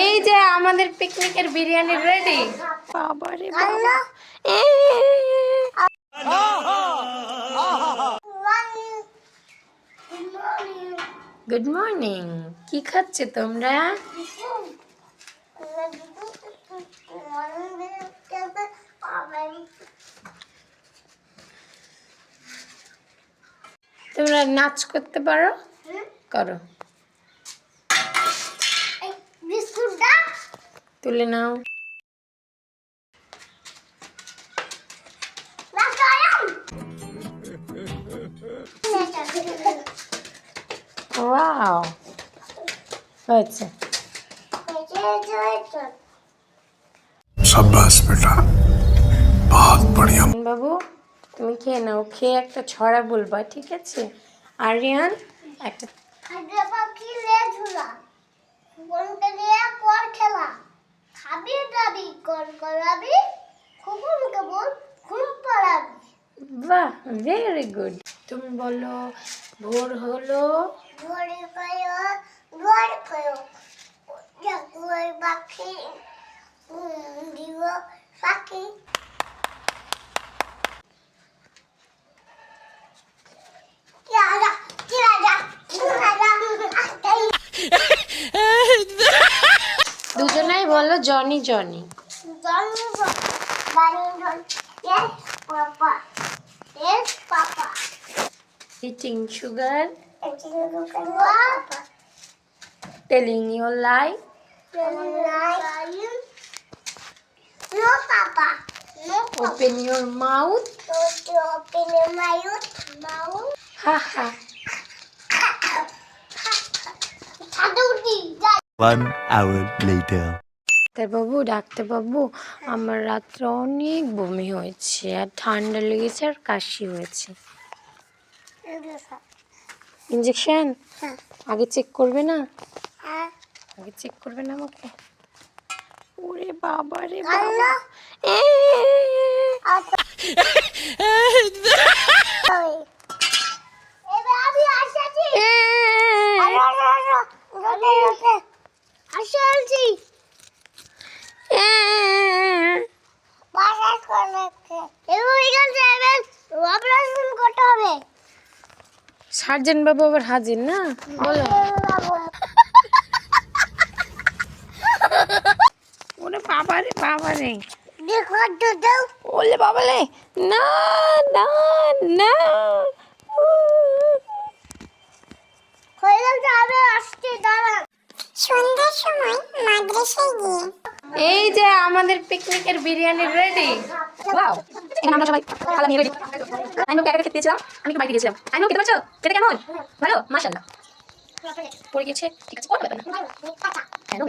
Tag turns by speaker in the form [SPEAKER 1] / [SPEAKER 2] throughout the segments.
[SPEAKER 1] এই যে আমাদের পিকনিকের বিরিয়ানি রেডি বাবারে বাবা। গুড মর্নিং কি খাচ্ছে তোমরা? তোমরা নাচ করতে পারো? করো। তুলে নাও ওয়াও হয়েছে
[SPEAKER 2] সাব্বাস বেটা বহুত বড়িয়া
[SPEAKER 1] বাবু তুমি খেয়ে নাও খেয়ে একটা ছড়া বলবা ঠিক আছে আরিয়ান একটা
[SPEAKER 3] করাবি কর করাবি। খুকুমকে বল ঘুম পাড়াবি
[SPEAKER 1] বাহ ভেরি গুড তুমি বলো ভোর হলো।
[SPEAKER 3] ভোর হলো ভোর হলো। ঠাকুর পাখি দিও পাখি।
[SPEAKER 1] বলো Johnny Johnny
[SPEAKER 3] Papa. Yes, Papa.
[SPEAKER 1] Eating
[SPEAKER 3] sugar. Telling
[SPEAKER 1] your lie. Lie.
[SPEAKER 3] No, Papa. No, Papa.
[SPEAKER 1] Open
[SPEAKER 3] your mouth. Open your mouth. Mouth.
[SPEAKER 1] Ha
[SPEAKER 3] ha.
[SPEAKER 4] One hour later.
[SPEAKER 1] ডাক্তারবাবু ডাক্তারবাবু আমার রাত্রে অনেক বমি হয়েছে আর ঠান্ডা লেগেছে আর কাশি হয়েছে। ইঞ্জেকশন আগে চেক করবে না? আগে চেক করবে না আমাকে? ওরে বাবা রে বাবা। এ,
[SPEAKER 3] আসছি করতে হবে।
[SPEAKER 1] সার্জেন বাবু আবার হাজির না? বলো। ওরে বাবা রে বাবা রে।
[SPEAKER 3] দেখো তো দাও।
[SPEAKER 1] ওলে বাবা রে না না না। আমাদের পিকনিকের বিরিয়ানি রেডি ওয়াও আমরা সবাই নিয়ে রেডি আমি ওকে খেতে দিয়েছিলাম? আমি বাইরে আমি খেতে কেমন? ভালো? পড়ে গেছে ঠিক আছে কোনো ব্যাপার না। কেন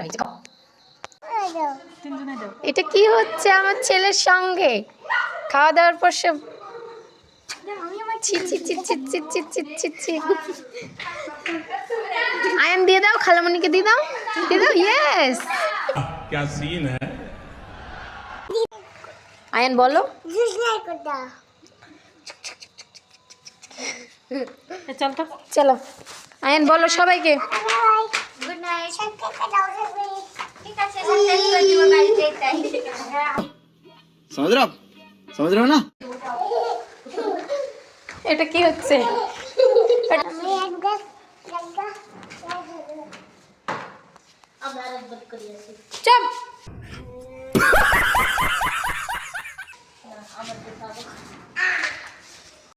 [SPEAKER 1] এটা কি হচ্ছে আমার ছেলের সঙ্গে? খাওয়া দাওয়ার পর সে আয়ন দিয়ে দাও খালামণিকে দিয়ে দাও। দিয়ে দাও ইয়েস আয়ন বলো। চলো আয়ন বলো সবাইকে। এটা কি হচ্ছে?
[SPEAKER 3] Chop! Ah, mas
[SPEAKER 1] eu tava...